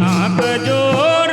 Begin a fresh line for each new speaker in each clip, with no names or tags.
हक जोड़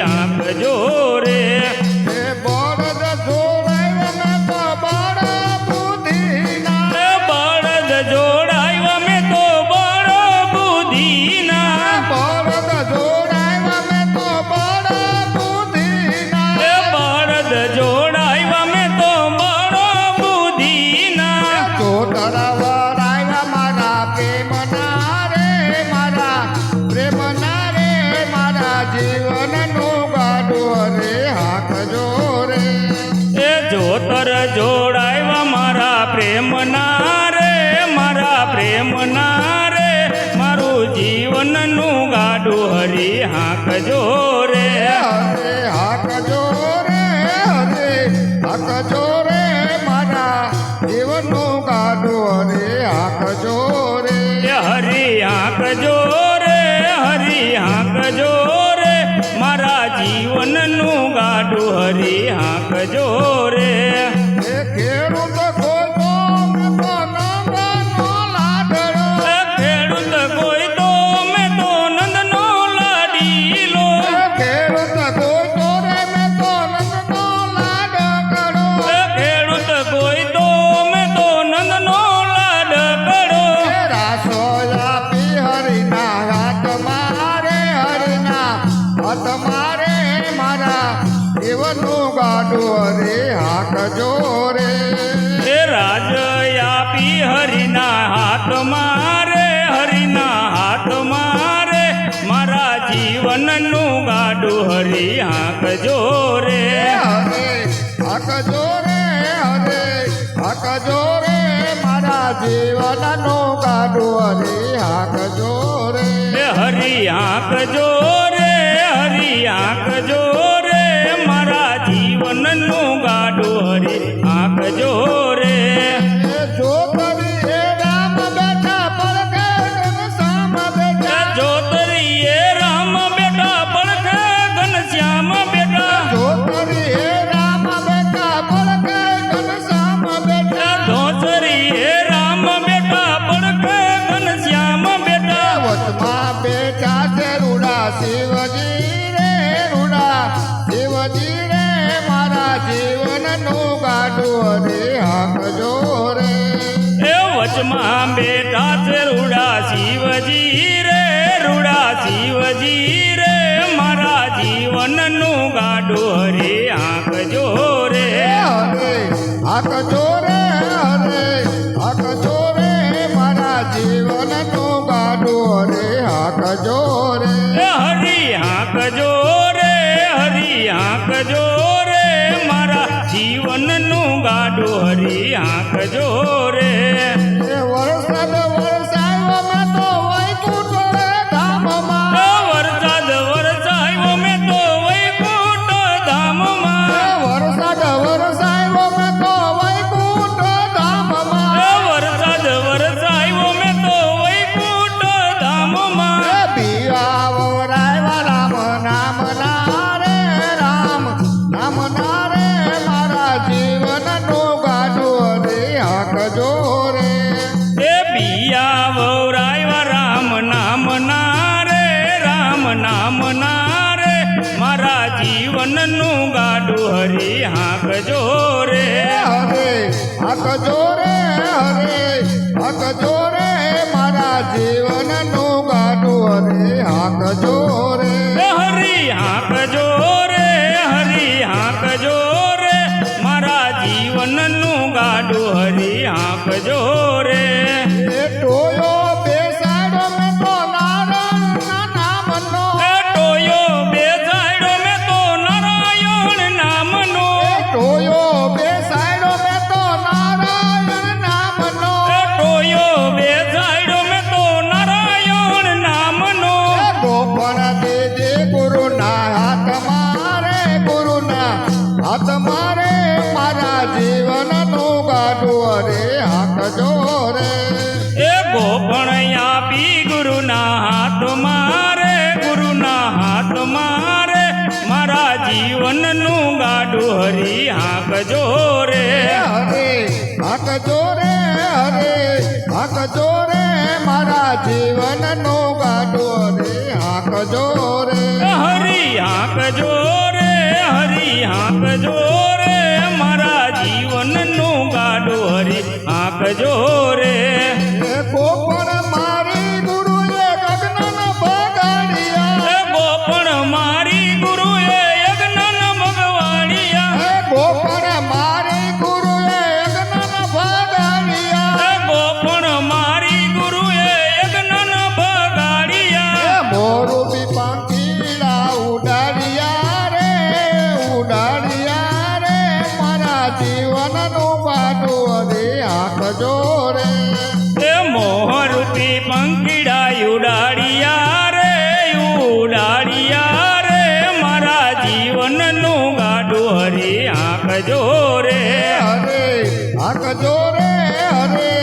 આપજો જોડાયવા મારા
પ્રેમના રે મારા પ્રેમના રે. મારું જીવનનું ગાડું
હરી હાંકજો રે.
હાંકજો રે હરે હાંકજો રે. મારા જીવનનું ગાડું હરી હાંકજો રે.
હરી હાંકજો રે હરી હાંકજો રે. મારા જીવનનું ગાડું હરી હાંકજો રે.
હાથમાં રે હરિના હાથમાં રે
મારા જીવનનું ગાડું હરી હાંકજો રે
હાંકજો રે હરે હાંકજો રે મારા જીવનનું ગાડું
હરી હાંકજો રે હરી હાંકજો રે હરી
હાંક શિવજી રે રૂડા શિવજી રે મારા જીવનનું ગાડું રે હાંકજો રે
એ વચમાં બેઠા છે રૂડા, શિવજી રે, રૂડા, શિવજી રે, મારા જીવનનું ગાડું રે હાંકજો રે
હાંકજો રે હરે હાંકજો રે મારા જીવનનું ગાડું રે હાંકજો રે
હાંકજો રે હરી હાંકજો રે મારા જીવનનું ગાડું હરી હાંકજો
હાકજો રે હરે હાકજો રે મારા જીવનનું ગાડું હરે હાકજો રે
હરી હાંકજો રે હરી હાંકજો રે મારા જીવનનું ગાડું હરી હાંકજો રે
હાંકજો રે.
હરે હાકજો રે
હરે હાકજો રે મારા જીવનનું ગાડો રે હાકજો રે.
હરી હાકજો રે હરી હાકજો રે મારા જીવનનું ગાડો હરી હાકજો રે.
જીવનનું
ગાડું હરી આંખજો રે
હરે હાકજો રે હરે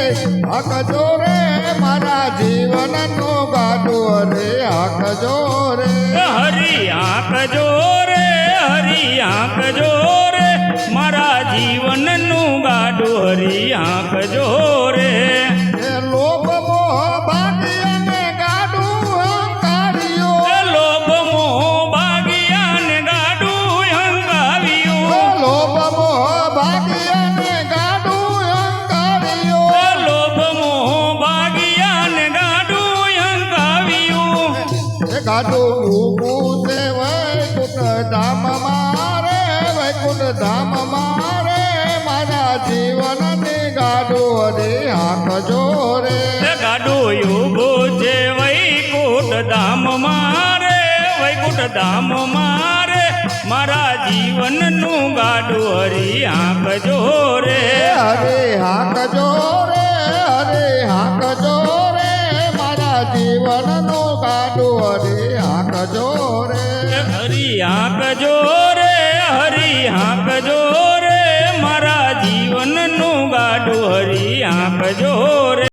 હાકજો રે મારા જીવનનું ગાડું હરે હાકજો રે
હરી આંખજો રે હરી આંખજો રે મારા જીવનનું ગાડું હરી આંખજો રે
ગાડું ઊભું વૈકુંઠ ધામ મારે વૈકુંઠ ધામ મારે મારા જીવનની ગાડો અરે હાકજો રે
એ ગાડું ઊભું છે વૈકુંઠ ધામ મારે વૈકુંઠ ધામ મારે મારા જીવનનું ગાડું હરી આંકજો રે
હરે હાકજો રે હરે હાક રે મારા જીવનનું ગાડું હરે હાકજો રે
હરી આંકજો રે હરી આંકજો રે મારા જીવનનું ગાડું હરી આંકજો રે